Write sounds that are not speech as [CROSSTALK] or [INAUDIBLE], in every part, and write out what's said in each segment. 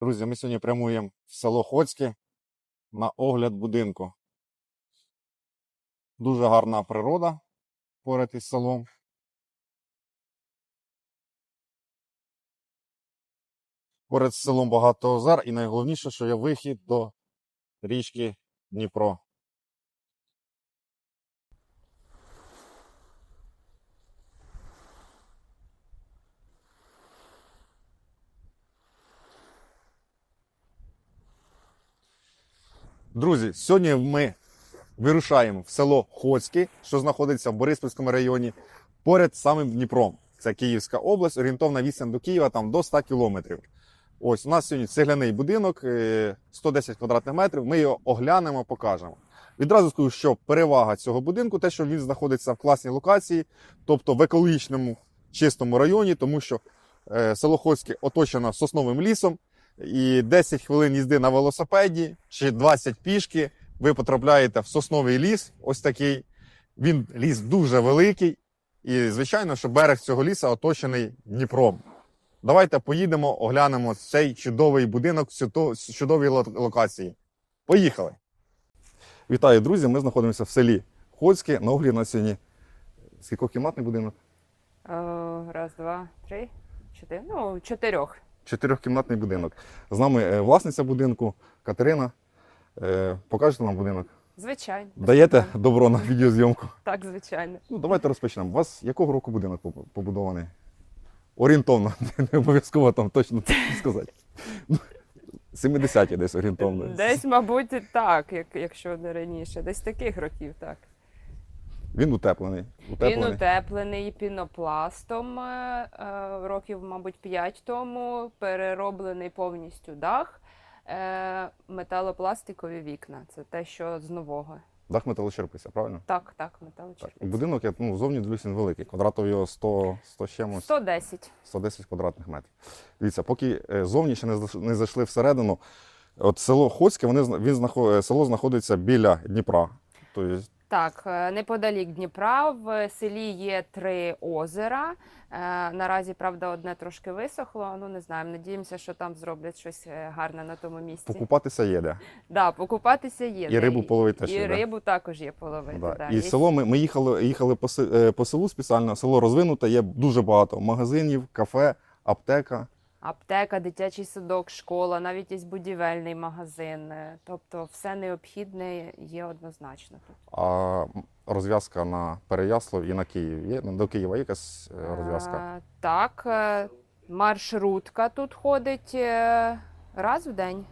Друзі, ми сьогодні прямуємо в село Хоцьке на огляд будинку. Дуже гарна природа поряд із селом. Поряд з селом багато озер, і найголовніше, що є вихід до річки Дніпро. Друзі, сьогодні ми вирушаємо в село Хоцьке, що знаходиться в Бориспільському районі, поряд самим Дніпром. Це Київська область, орієнтовна відстань до Києва там до 100 кілометрів. Ось у нас сьогодні цегляний будинок, е, 110 квадратних метрів. Ми його оглянемо, покажемо. Відразу скажу, що перевага цього будинку те, що він знаходиться в класній локації, тобто в екологічному чистому районі, тому що е, село Хоцьке оточено сосновим лісом, і 10 хвилин їзди на велосипеді чи 20 пішки, ви потрапляєте в сосновий ліс. Ось такий. Він ліс дуже великий. І, звичайно, що берег цього лісу оточений Дніпром. Давайте поїдемо, оглянемо цей чудовий будинок з чудовій локації. Поїхали! Вітаю, друзі! Ми знаходимося в селі Хоцьке. На огляді на сьогодні скількокімнатний будинок? Е, Раз, два, три, чотири. Ну, чотирьох. Чотирьохкімнатний будинок. З нами е, власниця будинку Катерина. Е, Покажете нам будинок? Звичайно. Даєте проблем. добро на відеозйомку? Так, звичайно. Ну, давайте розпочнемо. У вас якого року будинок побудований? Орієнтовно, [LAUGHS] не обов'язково там точно [LAUGHS] сказати. Ну, 70-ті десь орієнтовно. Десь, мабуть, так, якщо не раніше. Десь таких років, так. Він утеплений. Він утеплений. утеплений пінопластом е, е, років, мабуть, 5 тому, перероблений повністю дах, е, металопластикові вікна. Це те, що з нового. Дах металочерпиця, правильно? Так, так, Так. Будинок, я ну, зовні дивлюсь, він великий. Квадратів його 100, 100 з чимось. 110. 110 квадратних метрів. Дивіться, поки зовні ще не зайшли всередину, от село Хоцьке, вони, він знахо- е, село знаходиться біля Дніпра. Тобто, Так, е, неподалік Дніпра в селі є три озера. Е, Наразі, правда, одне трошки висохло. Ну не знаємо. Надіємося, що там зроблять щось е, гарне на тому місці. покупатися є де. Да, покупатися є. І де. рибу половити теж І є, да? рибу також є половити. Да. Да. І Є село ми, ми їхали, їхали по селу спеціально. Село розвинуте, є дуже багато магазинів, кафе, аптека. Аптека, дитячий садок, школа, навіть є будівельний магазин. Е, Тобто все необхідне є однозначно. А розв'язка на Переяслав і на Київ. Є до Києва є якась е, розв'язка? Е, Так, е, маршрутка тут ходить раз в день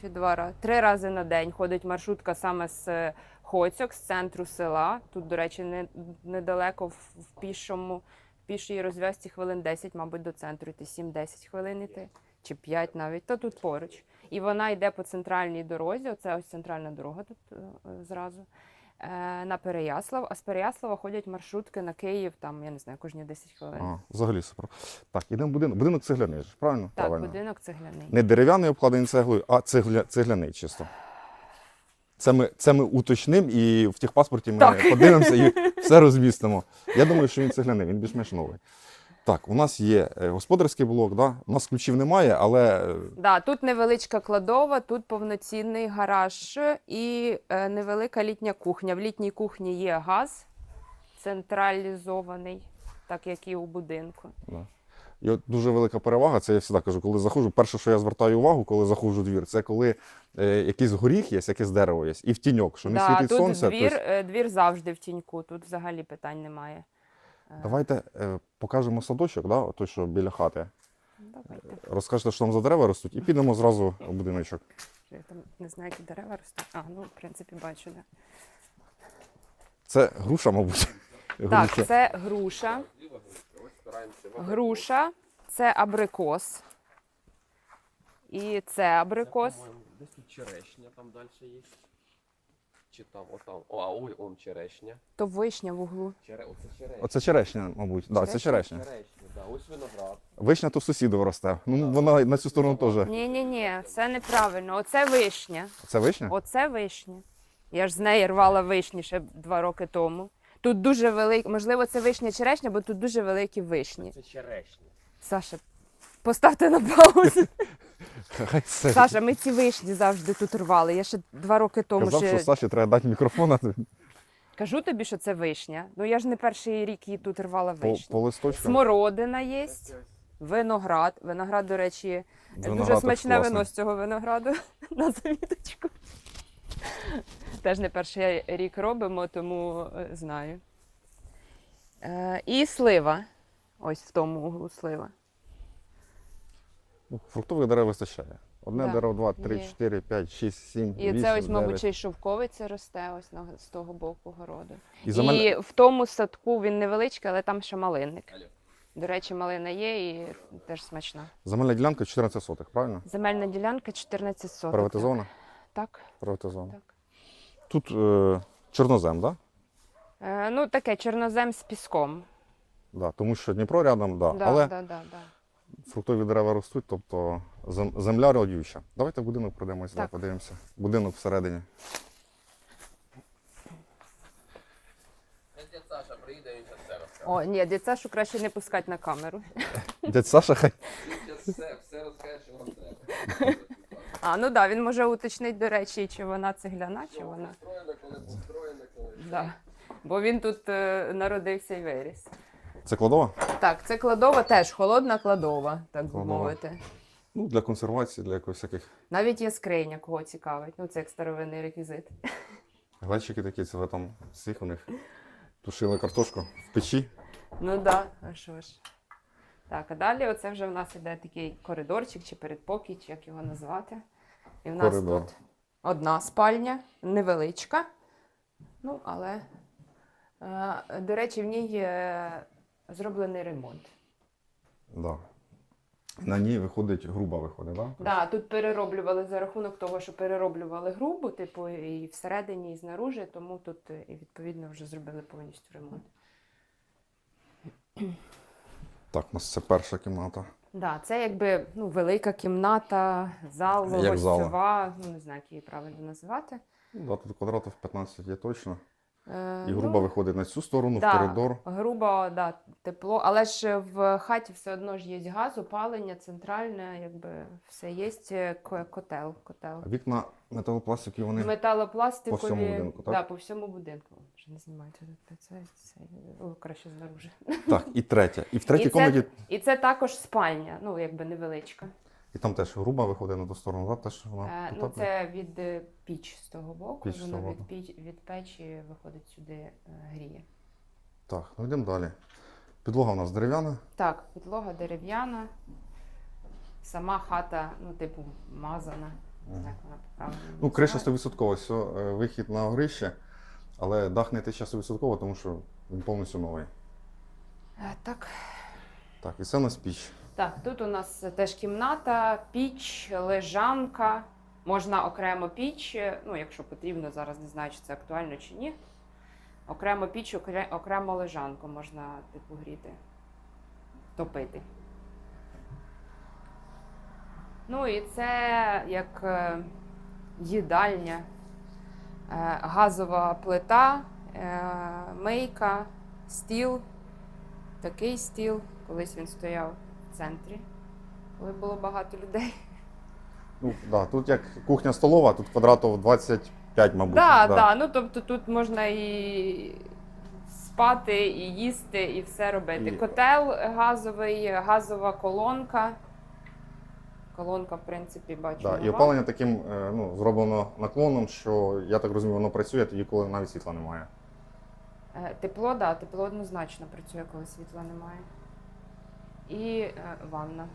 чи два рази. Три рази на день ходить маршрутка саме з Хоцьок, з центру села. Тут, до речі, не, недалеко в, пішому, пішій розв'язці хвилин 10, мабуть, до центру йти 7-10 хвилин йти, чи 5 навіть, то тут поруч. І вона йде по центральній дорозі. Оце ось центральна дорога тут е, е, зразу. е, На Переяслав, а з Переяслава ходять маршрутки на Київ, там, я не знаю, кожні 10 хвилин. А, взагалі супер. Так, ідемо в будинок. Будинок цегляний, ж, правильно? Так, правильно. будинок цегляний. Не дерев'яний обкладений цеглою, а цегля, цегляний чисто. Це ми, це ми уточнимо і в техпаспорті ми Так. подивимося і [LAUGHS] все розмістимо. Я думаю, що він цегляний, він більш-менш новий. Так, у нас є е, господарський блок, да? у нас ключів немає, але е, Да, тут невеличка кладова, тут повноцінний гараж і е, невелика літня кухня. В літній кухні є газ централізований, так як і у будинку. Да. І от дуже велика перевага, це я завжди кажу, коли заходжу. Перше, що я звертаю увагу, коли заходжу в двір, це коли е, якийсь горіх є, якесь дерево є, і в тіньок, що не да, світить тут сонце. двір, тобто- е, двір завжди в тіньку, тут взагалі питань немає. Е, Давайте е, покажемо садочок, да? той, що біля хати. Давайте. Розкажете, що там за дерева ростуть, і підемо зразу в будиночок. Я там не знаю, які дерева ростуть. А, ну, в принципі, бачу, да. Це груша, мабуть. Так, Груша. це груша. Груша, це абрикос. І це абрикос. По-моєму, Десь тут черешня там далі є. Чи там, отам. О, а ой, он черешня. То вишня в углу. Чере... Оце черешня. Оце черешня, мабуть. Да, це черешня. Черешня, да. Ось виноград. Вишня то сусідів росте. Ну, вона на цю сторону теж. Ні, ні, ні, це неправильно. Оце вишня. Це вишня? Оце вишня. Я ж з неї рвала вишні ще два роки тому. Тут дуже великі, можливо, це вишня черешня, бо тут дуже великі вишні. Це черешня. Саша, поставте на паузу. [LAUGHS] Хай. Саша, ми ці вишні завжди тут рвали. Я ще два роки тому Казав, ще що Саші треба дати мікрофон, а ти кажу тобі, що це вишня. Ну я ж не перший рік її тут рвала по, вишню. по листочкам. Смородина є, виноград. Виноград, до речі, дуже смачне класний. вино з цього винограду [LAUGHS] на завіточку. Теж не перший рік робимо, тому е, знаю. Е, і слива. Ось в тому углу слива. Ну, Фруктових дерев вистачає. Одне Да, дерево, два, три, є. чотири, п'ять, шість, сім, І вісім, це ось, мабуть, дев'ять. ще й шовковиця росте ось на, з того боку городу. І за мене І в тому садку він невеличкий, але там ще малинник. До речі, малина є і теж смачна. земельна ділянка 14 сотих, правильно? Земельна ділянка 14 соток. Приватизована? Так, Приватизована. так. Тут е, чорнозем, так? Да? Е, ну, таке чорнозем з піском. Да, тому що Дніпро рядом, да. Да, але да, да, да. фруктові дерева ростуть, тобто зем- земля родюча. Давайте в будинок пройдемося, да, Так. подивимося. Будинок всередині. Дядь Саша приїде, він зараз все розкаже. О, ні, дід Сашу краще не пускати на камеру. Дядь Саша, хай Він зараз все, все розкаже, що вам треба. [LAUGHS] А, ну так, да, він може уточнити, до речі, чи вона цегляна, чи вона. Коли коли. Да. Бо він тут е, народився і виріс. це кладова? Так, це кладова теж холодна кладова, так би Кладова. мовити. Ну, для консервації, для якихось всяких Навіть є скриня, кого цікавить. Ну, це як старовинний реквізит. глечики такі, це ви там всіх у них тушили картошку в печі. Ну да, а що ж. Так, а далі оце вже в нас іде такий коридорчик чи передпокій, чи як його назвати. І в нас Коридор. тут одна спальня, невеличка. Ну, але, е, до речі, в ній е, зроблений ремонт. Да. На ній виходить, груба виходить, так? Да? Да, тут перероблювали за рахунок того, що перероблювали грубу, типу, і всередині, і знаружи, тому тут е, і відповідно вже зробили повністю ремонт. Так, у нас це перша кімната. Да, це якби ну, велика кімната, зал, Як гостьова, ну не знаю, як її правильно називати. Ну, Да, тут квадратів 15 є точно. Е, І груба ну, виходить на цю сторону, да, в коридор. Грубо, да, тепло, але ж в хаті все одно ж є газ, опалення, центральне, якби все є е, котел. котел. А вікна металопластики, вони. Металопластикові, По всьому будинку, так? Да, по всьому будинку. Вже не знімайте це, це, це, краще знаружи. Так, і третя. І в третій І це- І це також спальня, ну якби невеличка. і там теж груба виходить на ту сторону, да? теж вона. Е, ну, це від е, піч з того боку. Піч з Воно того від, боку. піч, від печі виходить сюди е, гріє. Так, ну йдемо далі. Підлога у нас дерев'яна. Так, підлога дерев'яна. Сама хата, ну, типу, мазана. Знаю, як вона правильно. Ну, криша 100%, все, е, вихід на горище, але дах не тече 100%, тому що він повністю новий. Е, Так. Так, і це у нас піч. Так, тут у нас теж кімната, піч, лежанка. Можна окремо піч, е, ну, якщо потрібно, зараз не знаю, чи це актуально чи ні. Окремо піч, окре- окремо лежанку можна типу гріти, топити. Ну і це як е, їдальня, газова плита, е, мийка, стіл. Такий стіл. Колись він стояв в центрі, коли було багато людей. Ну, да, тут як кухня столова, тут квадратів 25, мабуть. Так, да, да. Ну тобто тут можна і спати, і їсти, і все робити. І- Котел газовий, газова колонка. Колонка, в принципі, бачу. Да, і опалення таким е, ну, зроблено наклоном, що я так розумію, воно працює тоді, коли навіть світла немає. Е, Тепло, так, да, тепло однозначно працює, коли світла немає. І е, ванна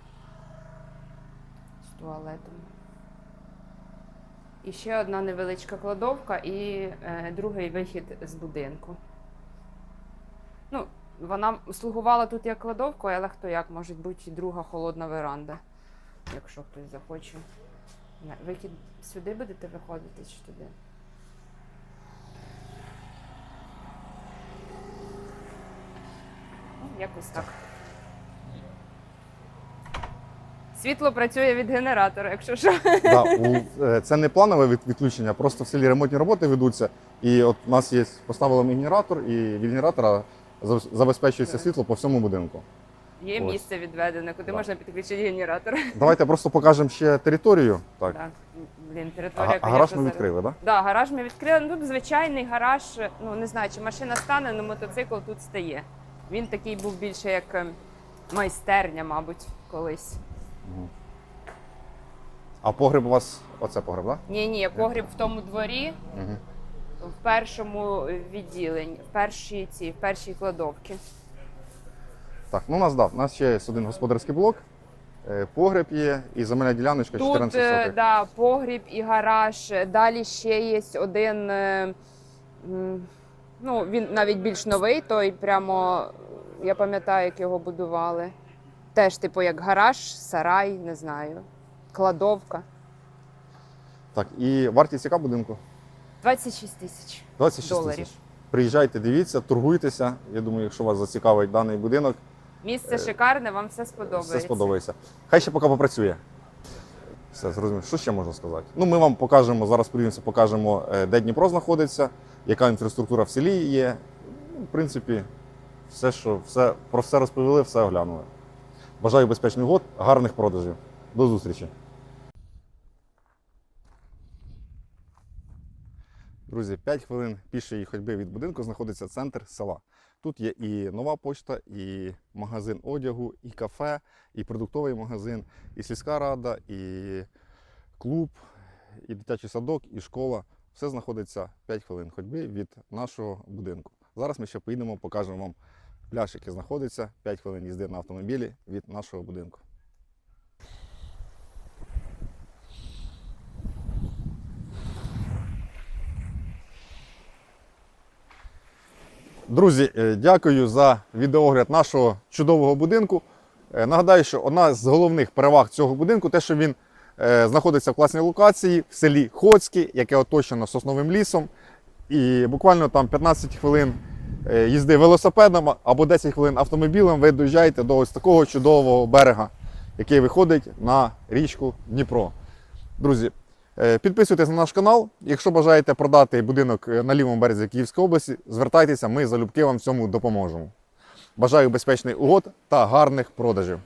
з туалетом. І ще одна невеличка кладовка і е, другий вихід з будинку. Ну, вона слугувала тут як кладовка, але хто як, може бути і друга холодна веранда, якщо хтось захоче. Вихід сюди будете виходити чи туди? Ну, якось так. Світло працює від генератора, якщо що. Да, у, [LAUGHS] е, це не планове від- відключення, просто в селі ремонтні роботи ведуться. І от у нас є, поставили ми генератор, і від генератора за- забезпечується світло по всьому будинку. Є Ось. місце відведене, куди Да. можна підключити генератор. Давайте просто покажемо ще територію. Так. Так. Блін, А, територія, а гараж ми зараз- відкрили, так? Да, гараж ми відкрили. Ну, Тут звичайний гараж. Ну не знаю, чи машина стане, але мотоцикл тут стає. Він такий був більше як ем, майстерня, мабуть, колись. А погреб у вас оце погреб, так? Ні, ні, погріб в тому дворі, Угу. в першому відділенні, в першій ці, в першій кладовці. Так, ну у нас да, у нас ще є один господарський блок, е, погреб є і земельна діляночка Тут 14 е, сотих. да, погріб і гараж. Далі ще є один. е, м, Ну, він навіть більш новий, той прямо я пам'ятаю, як його будували. Теж, типу, як гараж, сарай, не знаю, кладовка. Так, і вартість яка будинку? 26 тисяч. 26 Доларів. тисяч. Приїжджайте, дивіться, торгуйтеся. Я думаю, якщо вас зацікавить даний будинок, Місце шикарне, вам все сподобається. Е, все сподобається. Хай ще поки попрацює. Все, зрозуміло. Що ще можна сказати? Ну, ми вам покажемо, зараз подивимося, покажемо, е, де Дніпро знаходиться, яка інфраструктура в селі є. Ну, в принципі, все, що, все, про все розповіли, все оглянули. Бажаю безпечних год, гарних продажів. До зустрічі. Друзі, 5 хвилин пішої ходьби від будинку знаходиться центр села. Тут є і нова почта, і магазин одягу, і кафе, і продуктовий магазин, і сільська рада, і клуб, і дитячий садок, і школа. Все знаходиться 5 хвилин ходьби від нашого будинку. Зараз ми ще поїдемо, покажемо вам пляж, який знаходиться 5 хвилин їзди на автомобілі від нашого будинку. Друзі, е, дякую за відеогляд нашого чудового будинку. Е, Нагадаю, що одна з головних переваг цього будинку те, що він е, знаходиться в класній локації в селі Хоцьке, яке оточено сосновим лісом. І буквально там 15 хвилин їзди велосипедом або 10 хвилин автомобілем ви доїжджаєте до ось такого чудового берега, який виходить на річку Дніпро. Друзі, підписуйтесь на наш канал. Якщо бажаєте продати будинок е, на лівому березі Київської області, звертайтеся, ми залюбки вам в цьому допоможемо. Бажаю безпечних угод та гарних продажів.